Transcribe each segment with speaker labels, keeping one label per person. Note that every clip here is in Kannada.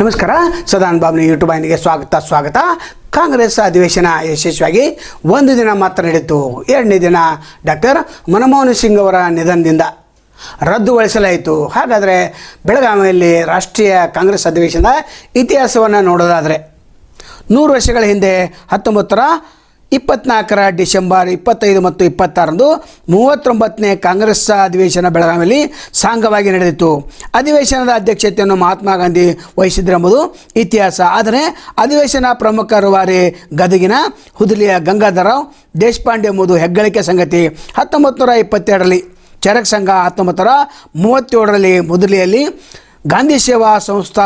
Speaker 1: ನಮಸ್ಕಾರ. ಸದಾನ್ ಬಾಬ್ನ ಯೂಟ್ಯೂಬ್ ವಾಹಿನಿಗೆ ಸ್ವಾಗತ ಸ್ವಾಗತ. ಕಾಂಗ್ರೆಸ್ ಅಧಿವೇಶನ ಯಶಸ್ವಿಯಾಗಿ ಒಂದು ದಿನ ಮಾತ್ರ ನಡೆಯಿತು ಎರಡನೇ ದಿನ ಡಾಕ್ಟರ್ ಮನಮೋಹನ್ ಸಿಂಗ್ ಅವರ ನಿಧನದಿಂದ ರದ್ದುಗೊಳಿಸಲಾಯಿತು. ಹಾಗಾದರೆ ಬೆಳಗಾವಿಯಲ್ಲಿ ರಾಷ್ಟ್ರೀಯ ಕಾಂಗ್ರೆಸ್ ಅಧಿವೇಶನದ ಇತಿಹಾಸವನ್ನು ನೋಡೋದಾದರೆ ನೂರು ವರ್ಷಗಳ ಹಿಂದೆ ಹತ್ತೊಂಬತ್ತರ ಇಪ್ಪತ್ನಾಲ್ಕರ ಡಿಸೆಂಬರ್ ಇಪ್ಪತ್ತೈದು ಮತ್ತು ಇಪ್ಪತ್ತಾರಂದು ಮೂವತ್ತೊಂಬತ್ತನೇ ಕಾಂಗ್ರೆಸ್ ಅಧಿವೇಶನ ಬೆಳಗಾವಿಯಲ್ಲಿ ಸಾಂಗವಾಗಿ ನಡೆದಿತ್ತು. ಅಧಿವೇಶನದ ಅಧ್ಯಕ್ಷತೆಯನ್ನು ಮಹಾತ್ಮ ಗಾಂಧಿ ವಹಿಸಿದ್ರೆಂಬುದು ಇತಿಹಾಸ. ಆದರೆ ಅಧಿವೇಶನ ಪ್ರಮುಖ ಗದಗಿನ ಹುದಲಿಯ ಗಂಗಾಧರರಾವ್ ದೇಶಪಾಂಡೆ ಎಂಬುದು ಹೆಗ್ಗಳಿಕೆ ಸಂಗತಿ. ಹತ್ತೊಂಬತ್ತು ನೂರ ಇಪ್ಪತ್ತೆರಡರಲ್ಲಿ ಚರಕ್ ಸಂಘ ಹತ್ತೊಂಬತ್ತರ ಮೂವತ್ತೇಳರಲ್ಲಿ ಮುದಲಿಯಲ್ಲಿ ಗಾಂಧಿ ಸೇವಾ ಸಂಸ್ಥಾ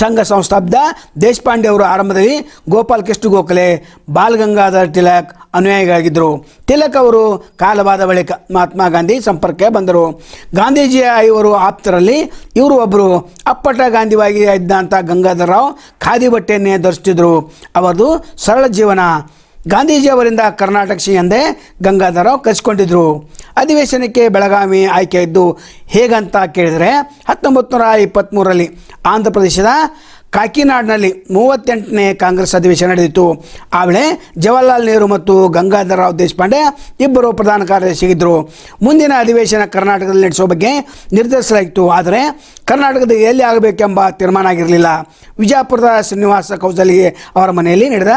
Speaker 1: ಸಂಘ ಸಂಸ್ಥಾಪಿತ ದೇಶಪಾಂಡೆ ಅವರು ಆರಂಭದಲ್ಲಿ ಗೋಪಾಲ್ ಕೃಷ್ಣ ಗೋಖಲೆ ಬಾಲ್ ಗಂಗಾಧರ್ ತಿಲಕ್ ಅನುಯಾಯಿಗಳಾಗಿದ್ದರು. ತಿಲಕ್ ಅವರು ಕಾಲವಾದ ಬಳಿಕ ಮಹಾತ್ಮ ಗಾಂಧಿ ಸಂಪರ್ಕಕ್ಕೆ ಬಂದರು. ಗಾಂಧೀಜಿ ಇವರು ಆಪ್ತರಲ್ಲಿ ಇವರು ಒಬ್ಬರು ಅಪ್ಪಟ ಗಾಂಧಿವಾಗಿ ಇದ್ದಂಥ ಗಂಗಾಧರ ರಾವ್ ಖಾದಿ ಬಟ್ಟೆಯನ್ನೇ ಧರಿಸ್ತಿದ್ರು. ಅವರದು ಸರಳ ಜೀವನ. ಗಾಂಧೀಜಿ ಅವರಿಂದ ಕರ್ನಾಟಕ ಸಿ ಎಂದೇ ಗಂಗಾಧರರಾವ್ ಕಚ್ಕೊಂಡಿದ್ರು ಅಧಿವೇಶನಕ್ಕೆ ಬೆಳಗಾವಿ ಆಯ್ಕೆಯಿದ್ದು ಹೇಗಂತ ಕೇಳಿದರೆ ಹತ್ತೊಂಬತ್ತು ನೂರ ಇಪ್ಪತ್ತ್ಮೂರರಲ್ಲಿ ಆಂಧ್ರ ಪ್ರದೇಶದ ಕಾಕಿನಾಡ್ನಲ್ಲಿ ಮೂವತ್ತೆಂಟನೇ ಕಾಂಗ್ರೆಸ್ ಅಧಿವೇಶನ ನಡೆದಿತ್ತು. ಆ ವೇಳೆ ಜವಾಹರ್ಲಾಲ್ ನೆಹರು ಮತ್ತು ಗಂಗಾಧರರಾವ್ ದೇಶಪಾಂಡೆ ಇಬ್ಬರು ಪ್ರಧಾನ ಕಾರ್ಯದರ್ಶಿಗಿದ್ದರು ಮುಂದಿನ ಅಧಿವೇಶನ ಕರ್ನಾಟಕದಲ್ಲಿ ನಡೆಸುವ ಬಗ್ಗೆ ನಿರ್ಧರಿಸಲಾಯಿತು ಆದರೆ ಕರ್ನಾಟಕದ ಎಲ್ಲಿ ಆಗಬೇಕೆಂಬ ತೀರ್ಮಾನ ಆಗಿರಲಿಲ್ಲ. ವಿಜಯಪುರದ ಶ್ರೀನಿವಾಸ ಕೌಜಲಿ ಅವರ ಮನೆಯಲ್ಲಿ ನಡೆದ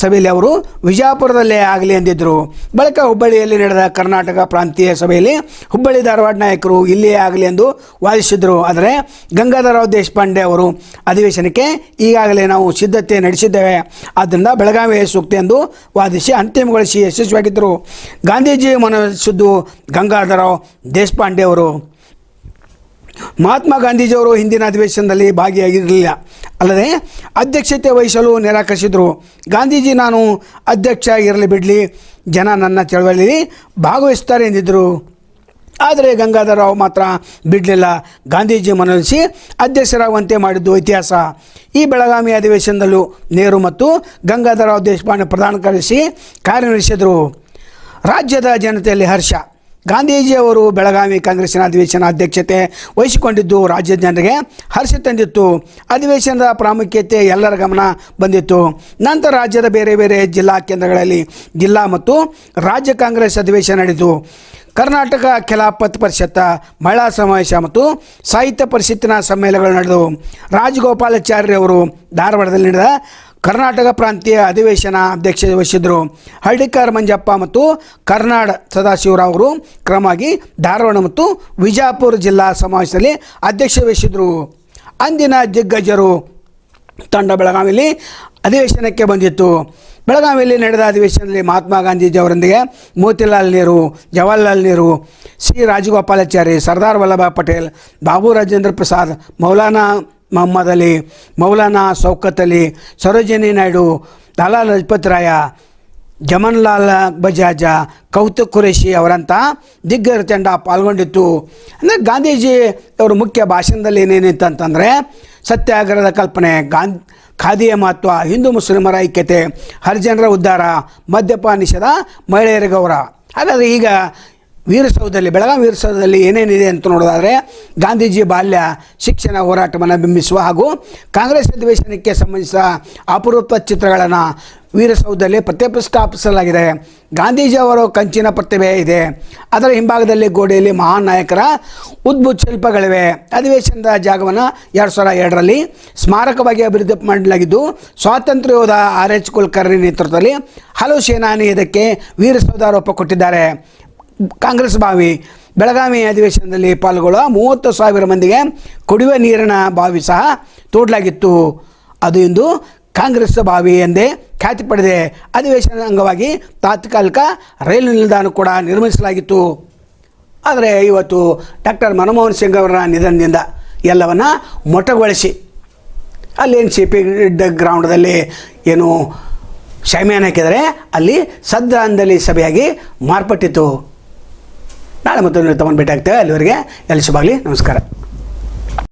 Speaker 1: ಸಭೆಯಲ್ಲಿ ಅವರು ವಿಜಯಪುರದಲ್ಲೇ ಆಗಲಿ ಎಂದಿದ್ದರು. ಬಳಿಕ ಹುಬ್ಬಳ್ಳಿಯಲ್ಲಿ ನಡೆದ ಕರ್ನಾಟಕ ಪ್ರಾಂತೀಯ ಸಭೆಯಲ್ಲಿ ಹುಬ್ಬಳ್ಳಿ ಧಾರವಾಡ ನಾಯಕರು ಇಲ್ಲಿಯೇ ಆಗಲಿ ಎಂದು ವಾದಿಸಿದರು ಆದರೆ ಗಂಗಾಧರರಾವ್ ದೇಶಪಾಂಡೆ ಅವರು ಅಧಿವೇಶನಕ್ಕೆ ಈಗಾಗಲೇ ನಾವು ಸಿದ್ಧತೆ ನಡೆಸಿದ್ದೇವೆ. ಆದ್ದರಿಂದ ಬೆಳಗಾವಿ ಸೂಕ್ತ ಎಂದು ವಾದಿಸಿ ಅಂತಿಮಗೊಳಿಸಿ ಯಶಸ್ವಿಯಾಗಿದ್ದರು. ಗಾಂಧೀಜಿ ಮನಸ್ಸಿದ್ದು ಗಂಗಾಧರರಾವ್ ದೇಶಪಾಂಡೆ ಅವರು. ಮಹಾತ್ಮ ಗಾಂಧೀಜಿಯವರು ಹಿಂದಿನ ಅಧಿವೇಶನದಲ್ಲಿ ಭಾಗಿಯಾಗಿರಲಿಲ್ಲ. ಅಲ್ಲದೆ ಅಧ್ಯಕ್ಷತೆ ವಹಿಸಲು ನಿರಾಕರಿಸಿದರು. ಗಾಂಧೀಜಿ ನಾನು ಅಧ್ಯಕ್ಷ ಇರಲಿ ಬಿಡಲಿ, ಜನ ನನ್ನ ಚಳವಳಿಯಲ್ಲಿ ಭಾಗವಹಿಸ್ತಾರೆ ಎಂದಿದ್ದರು. ಆದರೆ ಗಂಗಾಧರರಾವ್ ಮಾತ್ರ ಬಿಡಲಿಲ್ಲ. ಗಾಂಧೀಜಿ ಮನವೊಲಿಸಿ ಅಧ್ಯಕ್ಷರಾಗುವಂತೆ ಮಾಡಿದ್ದು ಇತಿಹಾಸ. ಈ ಬೆಳಗಾವಿ ಅಧಿವೇಶನದಲ್ಲೂ ನೆಹರು ಮತ್ತು ಗಂಗಾಧರರಾವ್ ದೇಶಪಾಂಡೆ ಪ್ರಧಾನ ಕಾರ್ಯದರ್ಶಿ ಕಾರ್ಯನಿರ್ವಹಿಸಿದರು. ರಾಜ್ಯದ ಜನತೆಯಲ್ಲಿ ಹರ್ಷ. ಗಾಂಧೀಜಿಯವರು ಬೆಳಗಾವಿ ಕಾಂಗ್ರೆಸ್ಸಿನ ಅಧಿವೇಶನ ಅಧ್ಯಕ್ಷತೆ ವಹಿಸಿಕೊಂಡಿದ್ದು ರಾಜ್ಯದ ಜನರಿಗೆ ಹರ್ಷ ತಂದಿತ್ತು. ಅಧಿವೇಶನದ ಪ್ರಾಮುಖ್ಯತೆ ಎಲ್ಲರ ಗಮನ ಬಂದಿತ್ತು. ನಂತರ ರಾಜ್ಯದ ಬೇರೆ ಬೇರೆ ಜಿಲ್ಲಾ ಕೇಂದ್ರಗಳಲ್ಲಿ ಜಿಲ್ಲಾ ಮತ್ತು ರಾಜ್ಯ ಕಾಂಗ್ರೆಸ್ ಅಧಿವೇಶನ ನಡೆಯಿತು. ಕರ್ನಾಟಕ ಖಿಲಾಫತ್ ಪರಿಷತ್ ಪರಿಷತ್ತ ಮಹಿಳಾ ಸಮಾವೇಶ ಮತ್ತು ಸಾಹಿತ್ಯ ಪರಿಷತ್ತಿನ ಸಮ್ಮೇಳನಗಳು ನಡೆದವು ರಾಜಗೋಪಾಲಾಚಾರ್ಯ ಅವರು ಧಾರವಾಡದಲ್ಲಿ ನಡೆದ ಕರ್ನಾಟಕ ಪ್ರಾಂತೀಯ ಅಧಿವೇಶನ ಅಧ್ಯಕ್ಷತೆ ವಹಿಸಿದ್ದರು. ಹಳ್ಳಿಕಾರ್ ಮಂಜಪ್ಪ ಮತ್ತು ಕರ್ನಾಡ ಸದಾಶಿವರಾವ್ ಅವರು ಕ್ರಮವಾಗಿ ಧಾರವಾಡ ಮತ್ತು ವಿಜಾಪುರ ಜಿಲ್ಲಾ ಸಮಾವೇಶದಲ್ಲಿ ಅಧ್ಯಕ್ಷ ವಹಿಸಿದ್ದರು. ಅಂದಿನ ದಿಗ್ಗಜರು ತಂಡ ಬೆಳಗಾವಿಯಲ್ಲಿ ಅಧಿವೇಶನಕ್ಕೆ ಬಂದಿತ್ತು. ಬೆಳಗಾವಿಯಲ್ಲಿ ನಡೆದ ಅಧಿವೇಶನದಲ್ಲಿ ಮಹಾತ್ಮ ಗಾಂಧೀಜಿ ಅವರೊಂದಿಗೆ ಮೋತಿಲಾಲ್ ನೆಹರು, ಜವಾಹರ್ಲಾಲ್ ನೆಹರು ಸಿ ರಾಜಗೋಪಾಲಾಚಾರಿ ಸರ್ದಾರ್ ವಲ್ಲಭಾಯ್ ಪಟೇಲ್, ಬಾಬು ರಾಜೇಂದ್ರ ಪ್ರಸಾದ್, ಮೌಲಾನಾ ಮೊಹಮ್ಮದ್ ಅಲಿ, ಮೌಲಾನಾ ಸೌಕತ್ ಅಲಿ, ಸರೋಜಿನಿ ನಾಯ್ಡು, ಲಾಲಾ ಲಜಪತ್ ರಾಯ, ಜಮನ್ಲಾಲ್ ಬಜಾಜ, ಕೌತುಕ್ ಖುರೇಶಿ ಅವರಂಥ ದಿಗ್ಗಜ ತಂಡ ಪಾಲ್ಗೊಂಡಿತ್ತು. ಅಂದರೆ ಗಾಂಧೀಜಿ ಅವರ ಮುಖ್ಯ ಭಾಷಣದಲ್ಲಿ ಏನೇನಿತ್ತು ಅಂತಂದರೆ ಸತ್ಯಾಗ್ರಹದ ಕಲ್ಪನೆ, ಗಾಂಧಿ ಖಾದಿಯ ಮಹತ್ವ, ಹಿಂದೂ ಮುಸ್ಲಿಮರ ಐಕ್ಯತೆ, ಹರಿಜನರ ಉದ್ಧಾರ ಮದ್ಯಪಾನ ನಿಷೇಧ, ಮಹಿಳೆಯರ ಗೌರವ. ಹಾಗಾದರೆ ಈಗ ವೀರಸೌಧದಲ್ಲಿ ಬೆಳಗಾವಿ ವೀರಸೌಧದಲ್ಲಿ ಏನೇನಿದೆ ಅಂತ ನೋಡೋದಾದರೆ ಗಾಂಧೀಜಿ ಬಾಲ್ಯ, ಶಿಕ್ಷಣ ಹೋರಾಟವನ್ನು ಬಿಂಬಿಸುವ ಹಾಗೂ ಕಾಂಗ್ರೆಸ್ ಅಧಿವೇಶನಕ್ಕೆ ಸಂಬಂಧಿಸಿದ ಅಪರೂಪ ಚಿತ್ರಗಳನ್ನು ವೀರಸೌಧದಲ್ಲಿ ಪ್ರತಿಷ್ಠಾಪಿಸಲಾಗಿದೆ ಗಾಂಧೀಜಿ ಅವರ ಕಂಚಿನ ಪ್ರತಿಭೆ ಇದೆ. ಅದರ ಹಿಂಭಾಗದಲ್ಲಿ ಗೋಡೆಯಲ್ಲಿ ಮಹಾನ್ ನಾಯಕರ ಉದ್ಭುತ ಶಿಲ್ಪಗಳಿವೆ. ಅಧಿವೇಶನದ ಜಾಗವನ್ನು ಎರಡು ಸಾವಿರ ಎರಡರಲ್ಲಿ ಸ್ಮಾರಕವಾಗಿ ಅಭಿವೃದ್ಧಿ ಮಾಡಲಾಗಿದ್ದು ಸ್ವಾತಂತ್ರ್ಯ ಯೋಧ ಆರ್ ಎಚ್ ಕುಲಕರ್ಣಿ ನೇತೃತ್ವದಲ್ಲಿ ಹಲವು ಸೇನಾನಿ ಇದಕ್ಕೆ ವೀರಸೌಧ ರೂಪ ಕೊಟ್ಟಿದ್ದಾರೆ. ಕಾಂಗ್ರೆಸ್ ಬಾವಿ, ಬೆಳಗಾವಿ ಅಧಿವೇಶನದಲ್ಲಿ ಪಾಲ್ಗೊಳ್ಳುವ ಮೂವತ್ತು ಸಾವಿರ ಮಂದಿಗೆ ಕುಡಿಯುವ ನೀರಿನ ಬಾವಿ ಸಹ ತೋಡಲಾಗಿತ್ತು. ಅದು ಇಂದು ಕಾಂಗ್ರೆಸ್ ಬಾವಿ ಎಂದೇ ಖ್ಯಾತಿ ಪಡೆದಿದೆ. ಅಧಿವೇಶನದ ಅಂಗವಾಗಿ ತಾತ್ಕಾಲಿಕ ರೈಲು ನಿಲ್ದಾಣ ಕೂಡ ನಿರ್ಮಿಸಲಾಗಿತ್ತು. ಆದರೆ ಇವತ್ತು ಡಾಕ್ಟರ್ ಮನಮೋಹನ್ ಸಿಂಗ್ ಅವರ ನಿಧನದಿಂದ ಎಲ್ಲವನ್ನು ಮೊಟಗೊಳಿಸಿ ಅಲ್ಲೇನು ಸಿ ಪಿ ಗ್ರೌಂಡದಲ್ಲಿ ಏನು ಶಾಮಿಯಾನ ಹಾಕಿದರೆ ಅಲ್ಲಿ ಸದ್ರಾಂಜಲಿ ಸಭೆಯಾಗಿ ಮಾರ್ಪಟ್ಟಿತ್ತು. ನಾಳೆ ಮತ್ತೊಂದು ತಗೊಂಡು ಭೇಟಿ ಆಗ್ತೇವೆ ಅಲ್ಲಿವರೆಗೆ ಎಲ್ಲಿ ಶುಭಾಗಲಿ. ನಮಸ್ಕಾರ.